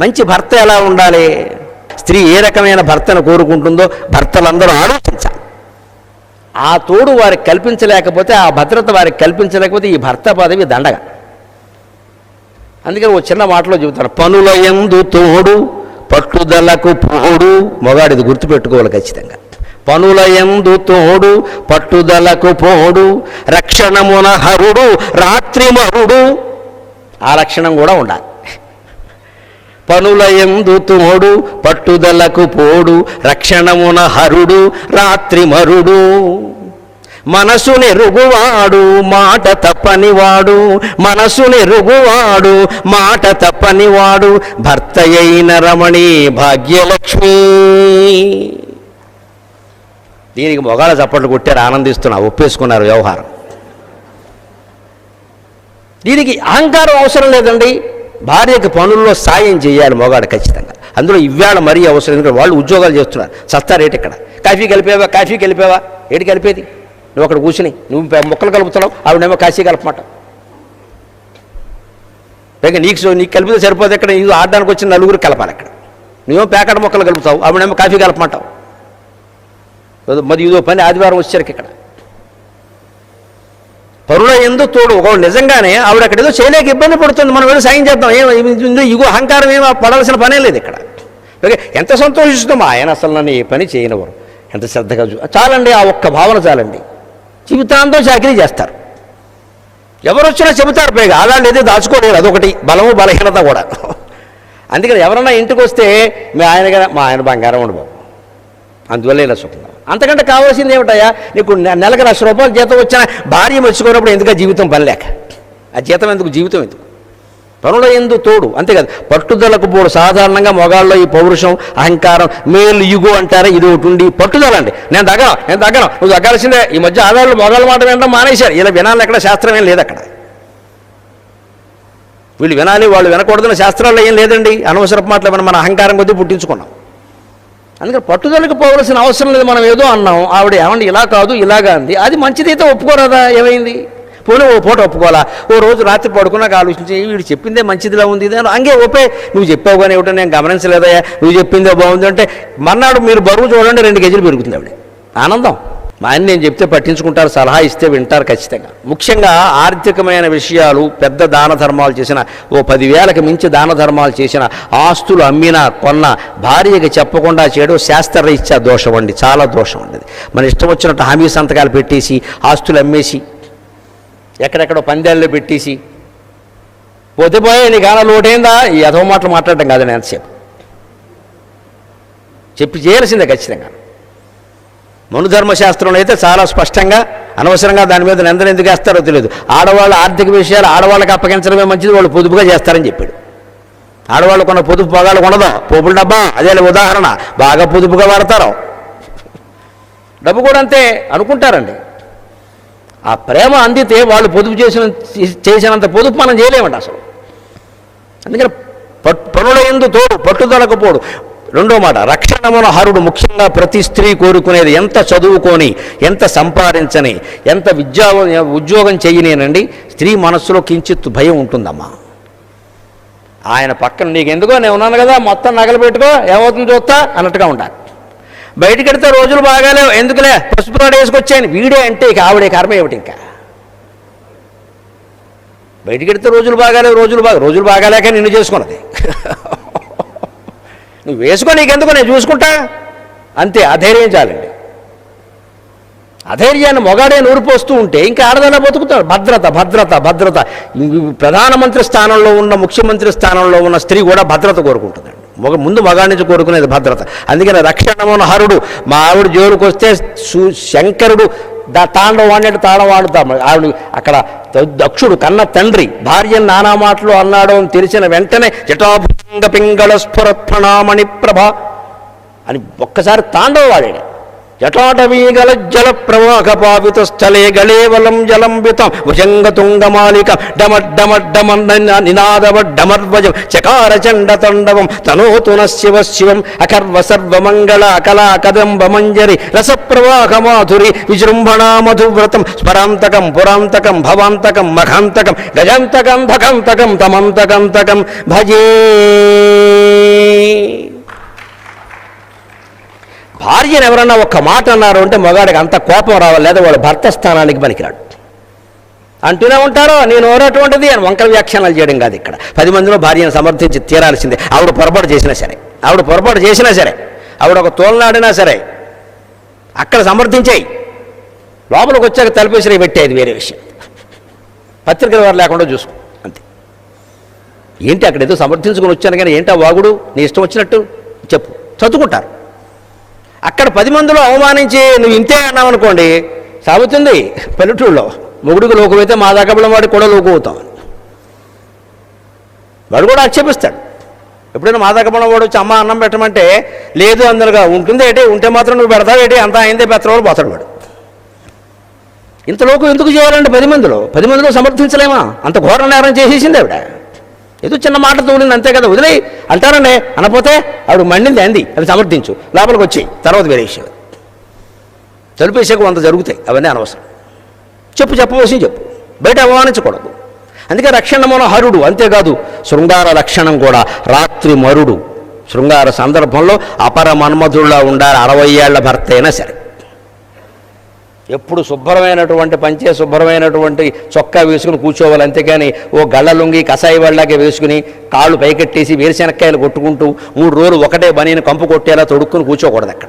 మంచి భర్త ఎలా ఉండాలి? స్త్రీ ఏ రకమైన భర్తను కోరుకుంటుందో భర్తలందరూ ఆలోచించాలి. ఆ తోడు వారికి కల్పించలేకపోతే ఆ భద్రత వారికి కల్పించలేకపోతే ఈ భర్త పదవి దండగ. అందుకని ఓ చిన్న మాటలో చెబుతాను పనుల ఎందు తోడు పట్టుదలకు పోడు. మొగాడిది గుర్తుపెట్టుకోవాలి ఖచ్చితంగా. పనుల ఎందు తోడు పట్టుదలకు పోడు రక్షణమున హరుడు రాత్రి మరుడు. ఆ లక్షణం కూడా ఉండాలి. పనుల ఎందు తోడు పట్టుదలకు పోడు రక్షణమున హరుడు రాత్రి మరుడు. మనసుని రుగువాడు మాట తప్పనివాడు. మనసుని రుగువాడు మాట తప్పనివాడు. భర్త అయిన రమణి భాగ్యలక్ష్మి. దీనికి మొగాళ్ళ చప్పట్లు కొట్టారు ఆనందిస్తున్నా ఒప్పేసుకున్నారు వ్యవహారం. దీనికి అహంకారం అవసరం లేదండి. భార్యకి పనుల్లో సాయం చేయాలి మొగాడు ఖచ్చితంగా. అందులో ఇవాళ మరీ అవసరం ఎందుకంటే వాళ్ళు ఉద్యోగాలు చేస్తున్నారు. సస్తా రేట్ ఇక్కడ. కాఫీ కలిపేవా? కాఫీ కలిపేవా? ఏటి కలిపేది? నువ్వు అక్కడ కూర్చుని నువ్వు మొక్కలు కలుపుతున్నావు ఆవిడేమో కాశీ కలపమాట. పైగా నీకు సో- నీకు కలిపితే సరిపోతే ఇక్కడ ఇది ఆడడానికి వచ్చిన నలుగురు కలపాలి అక్కడ. నువ్వేమో ప్యాకెట్ మొక్కలు కలుపుతావు ఆవిడేమో కాఫీ కలపమంటావు. మరి ఇదో పని ఆదివారం వచ్చేసరికి ఇక్కడ. పరుల ఎందు తోడు. ఒక నిజంగానే ఆవిడ అక్కడ ఏదో చేయలేక ఇబ్బంది పడుతుంది. మనం వెళ్ళి సాయం చేద్దాం. ఏం ఇగో అహంకారం ఏమో పడాల్సిన పనే లేదు ఇక్కడ. ఎంత సంతోషిస్తాం ఆయన అసలు నన్ను ఏ పని చేయనివ్వరు. ఎంత శ్రద్ధగా చూ చాలండి ఆ ఒక్క భావన చాలండి. జీవితాంతం చాకరీ చేస్తారు. ఎవరు వచ్చినా చెబుతారు పైగా ఆడాళ్ళు ఏదో దాచుకోలేదు అదొకటి. బలము బలహీనత కూడా. అందుకని ఎవరన్నా ఇంటికి వస్తే మీ ఆయన మా ఆయన బంగారం ఉండబాబు అందువల్ల ఇలా సుఖంగా అంతకంటే కావాల్సింది ఏమిటయ్యా? నీకు నెలకు లక్ష రూపాయలు జీతం వచ్చిన భార్య మెచ్చుకున్నప్పుడు ఎందుకు జీవితం పనిలేక? ఆ జీతం ఎందుకు? జీవితం ఎందుకు? పనుల ఎందు తోడు. అంతేకాదు పట్టుదలకు పోడు. సాధారణంగా మొగాళ్ళలో ఈ పౌరుషం అహంకారం మేలు యుగు అంటారా ఇది ఒకటి ఉండి పట్టుదల అండి. నేను తగ్గను నేను తగ్గను. నువ్వు తగ్గాల్సిందే. ఈ మధ్య ఆదాళ్ళు మొగాళ్ళ మాట వినడం మానేశారు. ఇలా వినాలి ఎక్కడ శాస్త్రం ఏం లేదు అక్కడ వీళ్ళు వినాలి వాళ్ళు వినకూడదని శాస్త్రాల్లో ఏం లేదండి. అనవసరపు మాటలు మనం మన అహంకారం కొద్దీ పుట్టించుకున్నాం. అందుకని పట్టుదలకు పోవలసిన అవసరం లేదు మనం ఏదో అన్నాం. ఆవిడ ఏమండి ఇలా కాదు ఇలాగా అంది. అది మంచిదైతే ఒప్పుకోరాదా? ఏమైంది? పోనీ ఓ పూట ఒప్పుకోవాలా? ఓ రోజు రాత్రి పడుకున్నాక ఆలోచించి వీడు చెప్పిందే మంచిదిలా ఉంది ఇది అని అంగే ఓపే నువ్వు చెప్పావు కానీ ఏమిటో నేను గమనించలేదయ్యా. నువ్వు చెప్పిందే బాగుంది అంటే మర్నాడు మీరు బరువు చూడండి రెండు కేజీలు పెరుగుతుంది ఆవిడ. ఆనందం. మా ఆయన నేను చెప్తే పట్టించుకుంటారు సలహా ఇస్తే వింటారు ఖచ్చితంగా. ముఖ్యంగా ఆర్థికమైన విషయాలు పెద్ద దాన ధర్మాలు చేసిన ఓ పదివేలకు మించి దాన ధర్మాలు చేసిన ఆస్తులు అమ్మినా కొన్న భార్యకి చెప్పకుండా చేయడం శాస్త్రరీత్యా దోషం అండి చాలా దోషం అండి మన ఇష్టం వచ్చినట్టు హామీ సంతకాలు పెట్టేసి ఆస్తులు అమ్మేసి ఎక్కడెక్కడో పందేళ్ళు పెట్టేసి పోతే పోయే నీకు లోటైందా? ఈ అధవ మాటలు మాట్లాడటం కాదు నేను ఎంతసేపు. చెప్పి చేయాల్సిందే ఖచ్చితంగా. మనుధర్మశాస్త్రంలో అయితే చాలా స్పష్టంగా అనవసరంగా దాని మీద నిందన ఎందుకు వేస్తారో తెలియదు. ఆడవాళ్ళ ఆర్థిక విషయాలు ఆడవాళ్ళకి అప్పగించడమే మంచిది వాళ్ళు పొదుపుగా చేస్తారని చెప్పాడు. ఆడవాళ్ళు కొన్న పొదుపు పొగాలు కొనదు? పోపుల డబ్బా అదే ఉదాహరణ. బాగా పొదుపుగా వాడతారు. డబ్బు కూడా అంతే అనుకుంటారండి. ఆ ప్రేమ అందితే వాళ్ళు పొదుపు చేసిన చేసినంత పొదుపు మనం చేయలేమండి అసలు. అందుకని పట్- పనుల ఎందు తోడు పట్టుదలకు పోడు. రెండో మాట రక్షణమున హరుడు ముఖ్యంగా ప్రతి స్త్రీ కోరుకునేది ఎంత చదువుకొని ఎంత సంపాదించని ఎంత విద్యా ఉద్యోగం చేయనేనండి స్త్రీ మనస్సులో కించిత్ భయం ఉంటుందమ్మా. ఆయన పక్కన నీకు ఎందుకో నేను ఉన్నాను కదా మొత్తం నగలు పెట్టుకో ఏమవుతుందో చూస్తా అన్నట్టుగా ఉండాలి బయటికి వెడితే రోజులు బాగాలేవు ఎందుకులే? పసుపు తోట వేసుకొచ్చాను వీడే అంటే ఇక ఆవిడే కర్మ ఏమిటి ఇంకా? బయటికి వెడితే రోజులు బాగాలేవు రోజులు బాగా రోజులు బాగాలేక నిన్ను చేసుకున్నది. నువ్వు వేసుకో నీకెందుకు నేను చూసుకుంటా. అంతే అధైర్యం చాలండి. అధైర్యాన్ని మొగాడే నూరిపోస్తూ ఉంటే ఇంకా ఆడదలా బతుకుతాడు. భద్రత భద్రత భద్రత. ప్రధానమంత్రి స్థానంలో ఉన్న ముఖ్యమంత్రి స్థానంలో ఉన్న స్త్రీ కూడా భద్రత కోరుకుంటుందండి. మగ ముందు మగాడి నుంచి కోరుకునేది భద్రత. అందుకని రక్షణమున హరుడు మా ఆవిడ జోలికి వస్తే సు శంకరుడు దా తాండవ వాడినట్టు తాళం వాడుతాం. ఆవిడ అక్కడ దక్షుడు కన్న తండ్రి భార్య నానా మాటలు అన్నాడు అని తెలిసిన వెంటనే జటాభంగ పింగళ స్ఫురత్ఫణామణి ప్రభ అని ఒక్కసారి తాండవ వాడాడు. జటాటవీగల జల ప్రవాహ పావిత స్థలే గళేవలం జలంబితం భుజంగ తుంగమాలిక డమడ్డమడ్డమ నినాదవడ్డమర్వజం చకార చండ తండవం తనోతున శివ శివం అకర్వ సర్వమంగళ అకలా కదంబ మంజరి రస ప్రవాహ మాధురి విజృంభణా మధువ్రతం స్మరాంతకం పురాంతకం భవాంతకం మఘాంతకం గజాంతకం భగంతకం తమంతకంతకం భజే భార్యను ఎవరన్నా ఒక్క మాట అన్నారు అంటే మగాడికి అంత కోపం రావాలి లేదా వాళ్ళ భర్త స్థానానికి పనికిరాడు. అంటూనే ఉంటారో నేను ఓరటువంటిది అని వంకర వ్యాఖ్యానాలు చేయడం కాదు ఇక్కడ. పది మందిలో భార్యను సమర్థించి తీరాల్సిందే. ఆవిడ పొరపాటు చేసినా సరే. ఆవిడ పొరపాటు చేసినా సరే. ఆవిడ ఒక తోలనాడినా సరే. అక్కడ సమర్థించేయి. లోపలికి వచ్చాక తలుపేసిరి పెట్టేది వేరే విషయం. పత్రికల వారు లేకుండా చూసుకో అంతే. ఏంటి అక్కడ ఏదో సమర్థించుకొని వచ్చాను కానీ ఏంటా వాగుడు? నీ ఇష్టం వచ్చినట్టు చెప్పు. చదువుకుంటారు. అక్కడ పది మందిలో అవమానించి నువ్వు ఇంతే అన్నావు అనుకోండి సాగుతుంది. పల్లెటూళ్ళలో మొగుడికి లోకమైతే మా దాకబలం వాడికి కూడా లోకం అవుతాం. వాడు కూడా ఆక్షేపిస్తాడు. ఎప్పుడైనా మా దాకబలం వాడు వచ్చి అమ్మ అన్నం పెట్టమంటే లేదు అందరుగా ఉంటుంది ఏంటి? ఉంటే మాత్రం నువ్వు పెడతావు ఏంటి? అంతా అయిందే పెత్తవాడు పోతాడు వాడు. ఇంత లోకం ఎందుకు చేయాలంటే పది మందిలో? పది మందిలో సమర్థించలేమా? అంత ఘోర నేరం చేసేసింది ఆవిడ. ఏదో చిన్న మాట తోలింది అంతే కదా వదిలే అంటారనే అనపోతే ఆవిడ మండింది అంది. అది సమర్థించు. లోపలికి వచ్చి తర్వాత వేరే విషయం తలుపేసాక వంద జరుగుతాయి అవన్నీ అనవసరం. చెప్పు చెప్పవలసింది చెప్పు. బయట అవమానించకూడదు. అందుకే రక్షణ మనోహరుడు అంతేకాదు శృంగార లక్షణం కూడా రాత్రి మరుడు. శృంగార సందర్భంలో అపర మన్మధుల్లా ఉండాలి అరవై ఏళ్ళ భర్త అయినా సరే. ఎప్పుడు శుభ్రమైనటువంటి పంచే శుభ్రమైనటువంటి చొక్కా వేసుకుని కూర్చోవాలి అంతేగాని ఓ గళ్ళ లొంగి కషాయి వాళ్ళకి వేసుకుని కాళ్ళు పైకెట్టేసి వేరుశెనక్కాయలు కొట్టుకుంటూ మూడు రోజులు ఒకటే బనీని కంపు కొట్టేలా తొడుక్కుని కూర్చోకూడదు అక్కడ.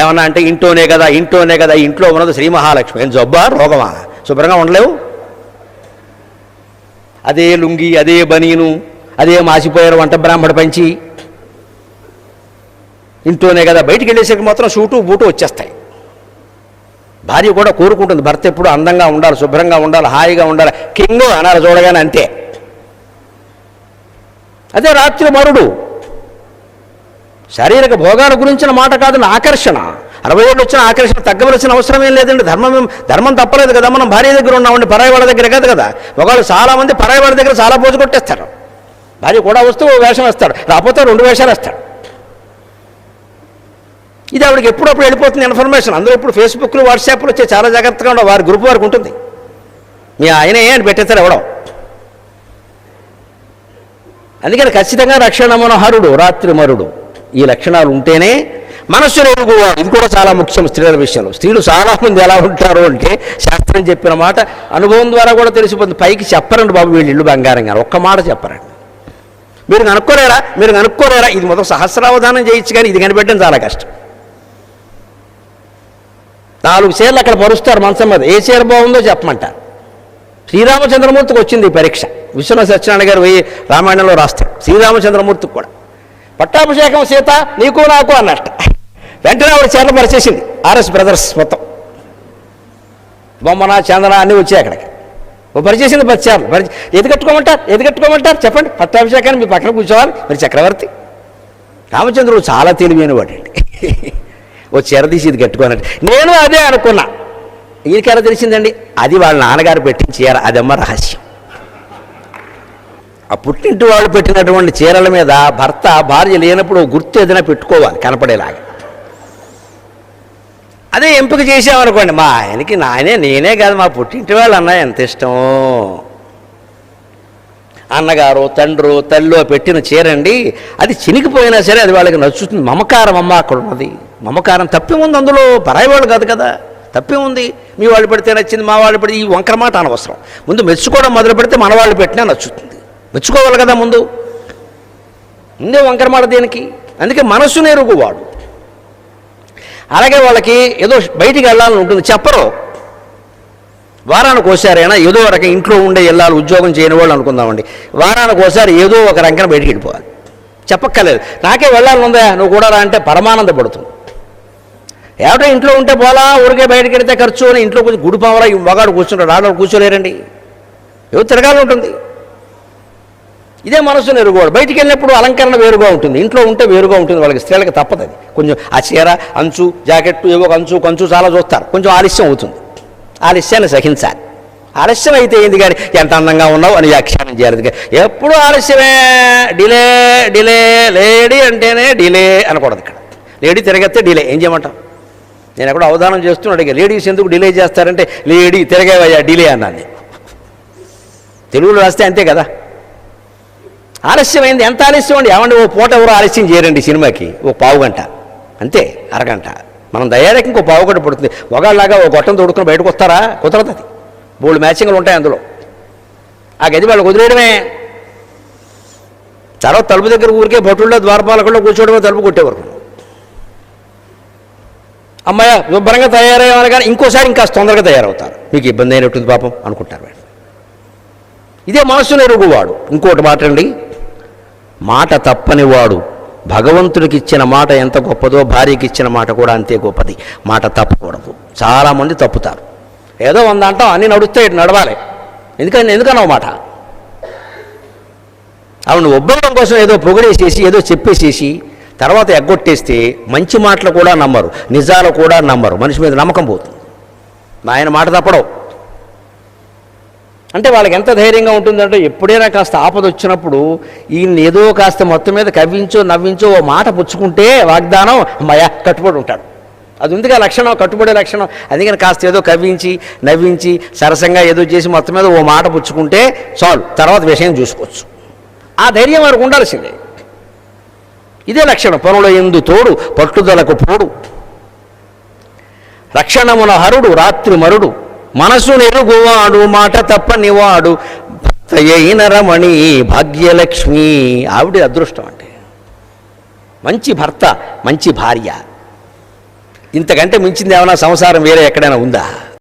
ఏమన్నా అంటే ఇంట్లోనే కదా ఇంట్లోనే కదా ఇంట్లో ఉన్నది శ్రీ మహాలక్ష్మి. ఏం జబ్బా రోగమా? శుభ్రంగా ఉండలేవు. అదే లుంగి అదే బనీను అదే మాసిపోయారు వంట బ్రాహ్మణ పంచి. ఇంట్లోనే కదా బయటికి వెళ్ళేసరికి మాత్రం షూటు బూటు వచ్చేస్తాయి. భార్య కూడా కోరుకుంటుంది భర్త ఎప్పుడు అందంగా ఉండాలి శుభ్రంగా ఉండాలి హాయిగా ఉండాలి. కింగ్ అనాలి చూడగానే అంతే. అదే రాత్రి మరుడు. శారీరక భోగాల గురించిన మాట కాదు ఆకర్షణ. అరవై ఏళ్ళు వచ్చిన ఆకర్షణ తగ్గవలసిన అవసరం ఏం లేదండి. ధర్మం ధర్మం తప్పలేదు కదా మనం భార్య దగ్గర ఉన్నామండి పరాయి వాళ్ళ దగ్గర కాదు కదా. ఒకళ్ళు చాలా మంది పరాయి వాళ్ళ దగ్గర చాలా పోజు కొట్టేస్తారు. భార్య కూడా వస్తూ ఓ వేషం వేస్తాడు రాకపోతే రెండు వేషాలు వేస్తాడు. ఇది ఆవిడకి ఎప్పుడప్పుడు వెళ్ళిపోతుంది ఇన్ఫర్మేషన్. అందరూ ఇప్పుడు ఫేస్బుక్లు వాట్సాప్లు వచ్చి చాలా జాగ్రత్తగా ఉండవు. వారి గ్రూప్ వారికి ఉంటుంది. మీ ఆయనే అని పెట్టేస్తారు ఎవడం. అందుకని ఖచ్చితంగా రక్షణ మనోహరుడు రాత్రి మరుడు. ఈ లక్షణాలు ఉంటేనే మనస్సు ఎరుగువాడు ఇది కూడా చాలా ముఖ్యం స్త్రీల విషయంలో. స్త్రీలు చాలామంది ఎలా ఉంటారు అంటే శాస్త్రం చెప్పిన మాట అనుభవం ద్వారా కూడా తెలిసిపోతుంది. పైకి చెప్పరండి బాబు వీళ్ళు ఇల్లు బంగారం గారు. ఒక్క మాట చెప్పరండి. మీరు కనుక్కోలేరా? మీరు కనుక్కోలేరా? ఇది మొదటి సహస్రావధానం చేయొచ్చు కానీ ఇది కనిపెట్టడం చాలా కష్టం. నాలుగు చీరలు అక్కడ పరుస్తారు మనసం మీద ఏ చీర బాగుందో చెప్పమంట. శ్రీరామచంద్రమూర్తికి వచ్చింది ఈ పరీక్ష. విశ్వనాథ సత్యనారాయణ గారు పోయి రామాయణంలో రాస్తాడు శ్రీరామచంద్రమూర్తికి కూడా. పట్టాభిషేకం సీత నీకు నాకు అన్నట్ట. వెంటనే ఆవిడ చీరలు పరిచేసింది. ఆర్ఎస్ బ్రదర్స్ మొత్తం. బొమ్మన చందన అన్నీ వచ్చాయి అక్కడికి. ఓ పరిచేసింది పది చీరలు. పరి ఎది కట్టుకోమంటారు? ఎది కట్టుకోమంటారు? చెప్పండి. పట్టాభిషేకాన్ని మీ పక్కన కూర్చోవాలి. మరి చక్రవర్తి. రామచంద్రుడు చాలా తెలివైన వాడండి ఓ చీర తీసి ఇది కట్టుకోనట్టు. నేను అదే అనుకున్నా. ఈయనకెలా తెలిసిందండి? అది వాళ్ళ నాన్నగారు పెట్టిన చీర అదమ్మ రహస్యం. ఆ పుట్టింటి వాళ్ళు పెట్టినటువంటి చీరల మీద భర్త భార్య లేనప్పుడు గుర్తు ఏదైనా పెట్టుకోవాలి కనపడేలాగా. అదే ఎంపిక చేసామనుకోండి మా ఆయనకి నాయనే నేనే కాదు మా పుట్టింటి వాళ్ళు అన్న ఎంత ఇష్టం. అన్నగారు తండ్రు తల్లిలో పెట్టిన చీరండి అది చినిగిపోయినా సరే అది వాళ్ళకి నచ్చుతుంది మమకారం అమ్మ అక్కడ ఉన్నది. మమకారం తప్పేముంది అందులో పరాయి వాళ్ళు కాదు. కదా తప్పేముంది మీ వాళ్ళు పెడితే నచ్చింది మా వాళ్ళు పెడితే ఈ వంకర మాట అనవసరం. ముందు మెచ్చుకోవడం మొదలు పెడితే మన వాళ్ళు పెట్టినా నచ్చుతుంది. మెచ్చుకోవాలి కదా ముందు. ముందే వంకర మాట దేనికి? అందుకే మనస్సు నేరుగువాడు. అలాగే వాళ్ళకి ఏదో బయటికి వెళ్ళాలని ఉంటుంది. చెప్పరు. వారానికి ఒకసారైనా ఏదో రకం ఇంట్లో ఉండే వెళ్ళాలి ఉద్యోగం చేయని వాళ్ళు అనుకుందామండి. వారానికి ఒకసారి ఏదో ఒక రంకన బయటికి వెళ్ళిపోవాలి. చెప్పక్కర్లేదు. నాకే వెళ్ళాలనుందా నువ్వు కూడా రా అంటే పరమానంద పడుతుంది ఏమిటో ఇంట్లో ఉంటే పోలా ఊరికే బయటకు వెడితే ఖర్చు అని ఇంట్లో కొంచెం గుడి పావరా మగాడు కూర్చుంటాడు ఆడవాడు కూర్చోలేరండి. ఏదో తిరగాలి ఉంటుంది. ఇదే మనసు ఎరుగువాడు బయటికి వెళ్ళినప్పుడు అలంకరణ వేరుగా ఉంటుంది. ఇంట్లో ఉంటే వేరుగా ఉంటుంది. వాళ్ళకి స్త్రీలకు తప్పదు అది. కొంచెం ఆ చీర అంచు జాకెట్టు ఏవో అంచు కంచు చాలా చూస్తారు. కొంచెం ఆలస్యం అవుతుంది. ఆలస్యాన్ని సహించాలి. ఆలస్యం అయితే ఏంది కానీ ఎంత అందంగా ఉన్నావు అని వ్యాఖ్యానం చేయాలి. ఎప్పుడు ఆలస్యమే? డిలే డిలే లేడీ అంటేనే డిలే అనకూడదు ఇక్కడ. లేడీ తిరగతే డిలే. ఏం చేయమంటాం నేను ఎక్కడ అవధానం చేస్తున్నాడు ఇక లేడీస్ ఎందుకు డిలే చేస్తారంటే లేడీ తిరగేవయ్యా డిలే అన్నాను నేను. తెలుగులో రాస్తే అంతే కదా. ఆలస్యమైంది ఎంత ఆలస్యం అండి? ఏమండి ఓ పూట ఎవరు ఆలస్యం చేయరండి సినిమాకి ఓ పావు గంట. అంతే అరగంట. మనం దయానికి ఇంకో పావుగడ్డ పడుతుంది. ఒకళ్ళలాగా ఒక గొట్టం తోడుకుని బయటకు వస్తారా? కుదరదు అది. బోల్డ్ మ్యాచింగ్లు ఉంటాయి అందులో. ఆ గది వాళ్ళు కుదిరేయడమే తర్వాత తలుపు దగ్గర ఊరికే భటుల్లో ద్వారపాలకుల్లో కూర్చోవడమే తలుపు కొట్టేవారు. అమ్మాయ శుభ్రంగా తయారయ్యామని కానీ ఇంకోసారి ఇంకా తొందరగా తయారవుతారు. మీకు ఇబ్బంది అయినట్టుంది పాపం అనుకుంటారు ఇదే మనస్సును ఎరుగువాడు. ఇంకోటి మాట అండి మాట తప్పని వాడు భగవంతుడికి ఇచ్చిన మాట ఎంత గొప్పదో భార్యకి ఇచ్చిన మాట కూడా అంతే గొప్పది. మాట తప్పకూడదు. చాలామంది తప్పుతారు. ఏదో వంద అంటాం అన్నీ నడుస్తే నడవాలి. ఎందుకని ఎందుకన్నావు మాట? అవును ఒబ్బడం కోసం ఏదో పొగిడేసేసి ఏదో చెప్పేసేసి తర్వాత ఎగ్గొట్టేస్తే మంచి మాటలు కూడా నమ్మరు నిజాలు కూడా నమ్మరు. మనిషి మీద నమ్మకం పోతుంది. ఆయన మాట తప్పడం. అంటే వాళ్ళకి ఎంత ధైర్యంగా ఉంటుందంటే ఎప్పుడైనా కాస్త ఆపద వచ్చినప్పుడు ఈయన ఏదో కాస్త మొత్తం మీద కవ్వించో నవ్వించో ఓ మాట పుచ్చుకుంటే వాగ్దానం అమ్మయ్య కట్టుబడి ఉంటాడు. అది ఉందిగా లక్షణం కట్టుబడే లక్షణం. అందుకని కాస్త ఏదో కవ్వించి నవ్వించి సరసంగా ఏదో చేసి మొత్తం మీద ఓ మాట పుచ్చుకుంటే చాలు. తర్వాత విషయం చూసుకోవచ్చు. ఆ ధైర్యం వారికి ఉండాల్సిందే. ఇదే లక్షణం. పనుల ఎందు తోడు పట్టుదలకు పోడు. రక్షణమున హరుడు రాత్రి మరుడు. మనసు నెరుగువాడు మాట తప్పనివాడు భర్త అయిన రమణి భాగ్యలక్ష్మి. ఆవిడ అదృష్టం అంటే. మంచి భర్త మంచి భార్య. ఇంతకంటే మించింది ఏమైనా సంసారం వేరే ఎక్కడైనా ఉందా?